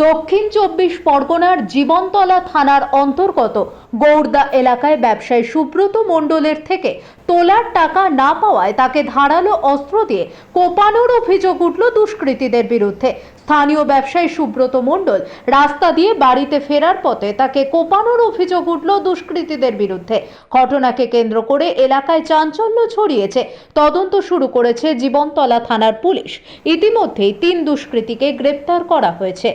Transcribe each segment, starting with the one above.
দক্ষিণ চব্বিশ পরগনার জীবনতলা থানার অন্তর্গত গৌড়দা এলাকায় ব্যবসায়ী সুব্রত মণ্ডলের থেকে তোলার টাকা না পাওয়ায় তাকে ধারালো অস্ত্র দিয়ে কোপানোর অভিযোগ উঠল দুষ্কৃতীদের বিরুদ্ধে। স্থানীয় ব্যবসায়ী সুব্রত মণ্ডল রাস্তা দিয়ে বাড়িতে ফেরার পথে তাকে কোপানোর অভিযোগ উঠল দুষ্কৃতীদের বিরুদ্ধে। ঘটনাকে কেন্দ্র করে এলাকায় চাঞ্চল্য ছড়িয়েছে। তদন্ত শুরু করেছে জীবনতলা থানার পুলিশ। ইতিমধ্যেই তিন দুষ্কৃতীকে গ্রেপ্তার করা হয়েছে।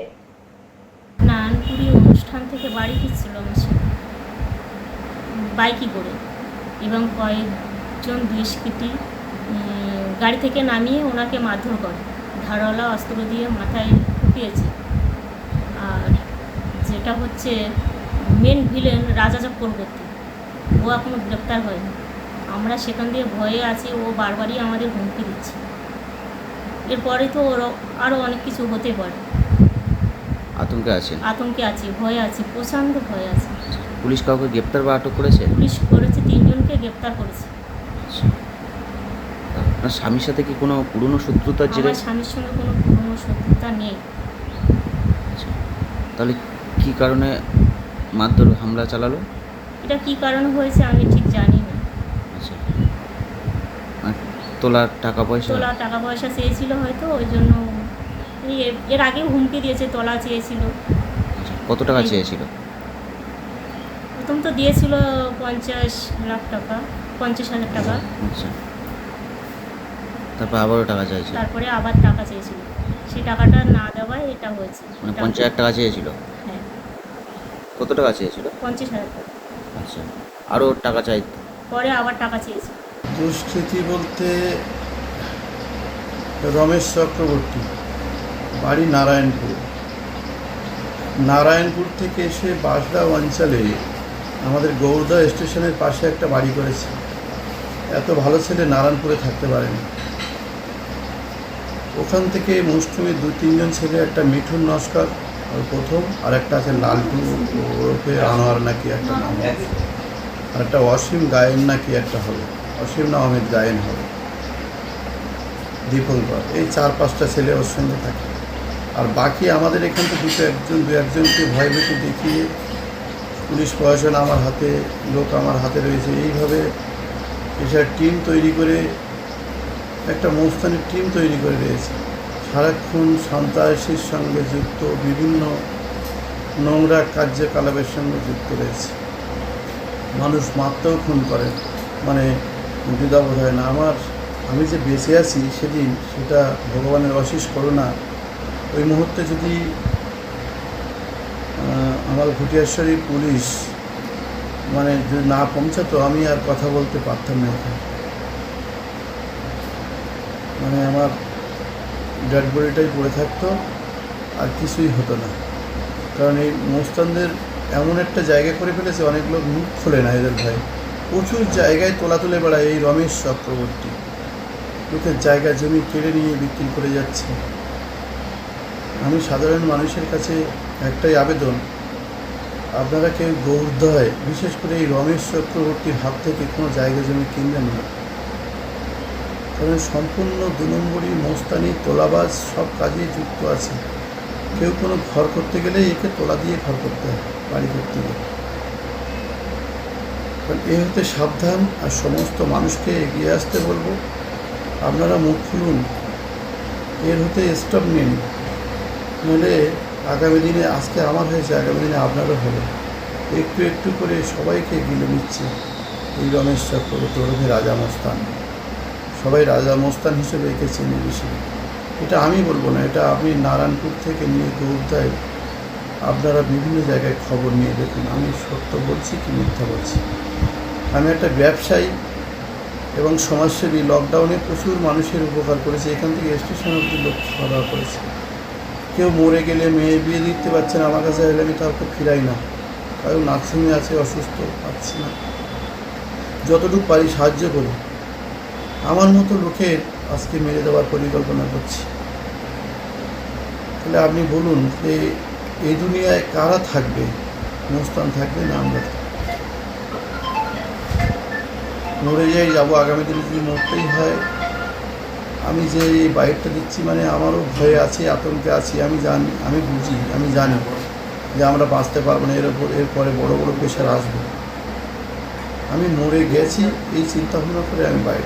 অনুষ্ঠান থেকে বাড়ি ফিরছিল বাইকে করে। এবং কয়েকজন দুষ্কৃতী গাড়ি থেকে নামিয়ে ওনাকে মারধর করে। ধারাওয়ালা অস্ত্র দিয়ে মাথায় ফুটিয়েছে আর যেটা হচ্ছে মেন ভিলেন রাজা চক্রবর্তী। ও এখনও গ্রেপ্তার হয়নি। আমরা সেখান দিয়ে ভয়ে আছি ও বারবারই আমাদের হুমকি দিচ্ছে। এরপরে তো ওর আরও অনেক কিছু হতে পারে। আতঙ্কে আছেন আতঙ্কে আছি ভয়ে আছি প্রচণ্ড ভয়ে আছি। পুলিশ কাউকে গ্রেপ্তার বা আটক করেছে? পুলিশ করেছে তিনজনকে গ্রেপ্তার করেছে। আপনার স্বামীর সাথে কি কোনো পুরনো শত্রুতার জেরে? আমার স্বামীর সঙ্গে কোনো পুরনো শত্রুতা নেই। আচ্ছা। তাহলে কি কারণে মারধর হামলা চালালো? এটা কি কারণে হয়েছে আমি ঠিক জানি না। আচ্ছা। তোলার টাকা পয়সা? তোলা টাকা পয়সা চেয়েছিল হয়তো ওই জন্য এর- আগে হুমকি দিয়েছে তোলা চেয়েছিল। আচ্ছা, কত টাকা চেয়েছিল? প্রথম তো দিয়েছিল পঞ্চাশ লাখ টাকা পঞ্চাশ হাজার টাকা। আচ্ছা। তারপর আবারও টাকা চাইছে তারপরে আবার টাকা চেয়েছিল। সেই টাকাটা না দেওয়ায় এটা হয়েছে। মানে পঞ্চাশ হাজার টাকা চেয়েছিল? হ্যাঁ। কত টাকা চেয়েছিল? পঞ্চাশ হাজার টাকা। আচ্ছা। আরও টাকা চাই? পরে আবার টাকা চেয়েছিল। দুষ্কৃতি বলতে রমেশ চক্রবর্তী বাড়ি নারায়ণপুর। নারায়ণপুর থেকে এসে বাসড়া অঞ্চলে আমাদের গৌরদা স্টেশনের পাশে একটা বাড়ি করেছে। এত ভালো ছেলে নারায়ণপুরে থাকতে পারেনি। ওখান থেকে মুষ্টমী দু তিনজন ছেলে, একটা মিঠুন নস্কর ওর প্রথম, আর একটা আছে লালটু, ওরফে আনোয়ার নাকি একটা নাম আর একটা অসীম গায়েন নাকি একটা হবে। অসীম না আহমেদ গায়েন হবে। দীপঙ্কর, এই চার পাঁচটা ছেলে ওর সঙ্গে থাকে। আর বাকি আমাদের এখান থেকে দুটো একজন, দু একজনকে ভয় ভয়ভীতি দেখিয়ে পুলিশ প্রশাসন আমার হাতে, লোক আমার হাতে রয়েছে। এইভাবে এসব টিম তৈরি করে, একটা মৌস্তানের টিম তৈরি করে রয়েছে সারাক্ষণ সন্ত্রাসীর সঙ্গে যুক্ত, বিভিন্ন নোংরা কার্যকলাপের সঙ্গে যুক্ত রয়েছে। মানুষ মারতেও খুন করে। মানে দ্বিধাবোধ হয় না। আমার, আমি যে বেঁচে আছি সেদিন, সেটা ভগবানের অশেষ করোনা ওই মুহূর্তে যদি আমার ঘুটিয়াশ্বরী পুলিশ মানে যদি না পৌঁছাতো আমি আর কথা বলতে পারতাম না এখানে। মানে আমার ডেড বডিটাই পড়ে থাকতো, আর কিছুই হতো না। কারণ এই মোস্তানদের এমন একটা জায়গা করে ফেলেছে, অনেক লোক মুখ খোলে না এদের ভাই প্রচুর জায়গায় তোলা তুলে বেড়ায় এই রমেশ চক্রবর্তী। লোকের জায়গা, জমি কেড়ে নিয়ে বিক্রি করে যাচ্ছে। আমি সাধারণ মানুষের কাছে একটাই আবেদন আপনারা কেউ গৌরদয়, বিশেষ করে এই রমেশ চক্রবর্তীর হাত থেকে কোনো জায়গা জমি কিনবেন না। কারণ সম্পূর্ণ দু নম্বরই মোস্তানি, তোলাবাজ, সব কাজেই যুক্ত আছে। কেউ কোনো ঘর করতে গেলে একে তোলা দিয়ে ঘর করতে হয়, বাড়ি করতে গেলে। কারণ এ হতে সাবধান আর সমস্ত মানুষকে এগিয়ে আসতে বলব। আপনারা মুখ খুলুন। এর হতে স্টপ নিন নইলে আগামী দিনে, আজকে আমার হয়েছে, আগামী দিনে আপনারও হবে। একটু একটু করে সবাইকে গিলে নিচ্ছে এই রমেশ চক্রবর্তী ওরফে রাজা মস্তান। সবাই রাজা মস্তান হিসেবে একে চেনে বেশি এটা আমি বলব না, এটা আপনি নারায়ণপুর থেকে নিয়ে গৌরদায় আপনারা বিভিন্ন জায়গায় খবর নিয়ে দেখুন। আমি সত্য বলছি কি মিথ্যা বলছি? আমি একটা ব্যবসায়ী এবং সমাজসেবী লকডাউনে প্রচুর মানুষের উপকার করেছে, এখান থেকে স্টেশন অব্দি লোক খাওয়া দাওয়া করেছে। কেউ মরে গেলে মেয়ে বিয়ে দিতে পারছে না, আমার কাছে এলে আমি কাউকে ফিরাই না। কারণ নার্সিংয়ে আছে, অসুস্থ পাচ্ছি না। যতটুকু পারি সাহায্য করি। আমার মতো লোকের আজকে মেরে দেওয়ার পরিকল্পনা করছি। তাহলে আপনি বলুন যে এই দুনিয়ায় কারা থাকবে? মুস্তান থাকবে না আমরা মরে যাই, যাব। আগামী দিনে যদি মরতেই হয় আমি যে এই বাইকটা দিচ্ছি মানে আমারও ভয়ে আছি, আতঙ্কে আছি, আমি জানি, আমি বুঝি, আমি জানি যে আমরা বাঁচতে পারব না, এর ওপর এরপরে বড় বড় পেশার আসব। আমি মরে গেছি, এই চিন্তা ভাবনা করে আমি বাইক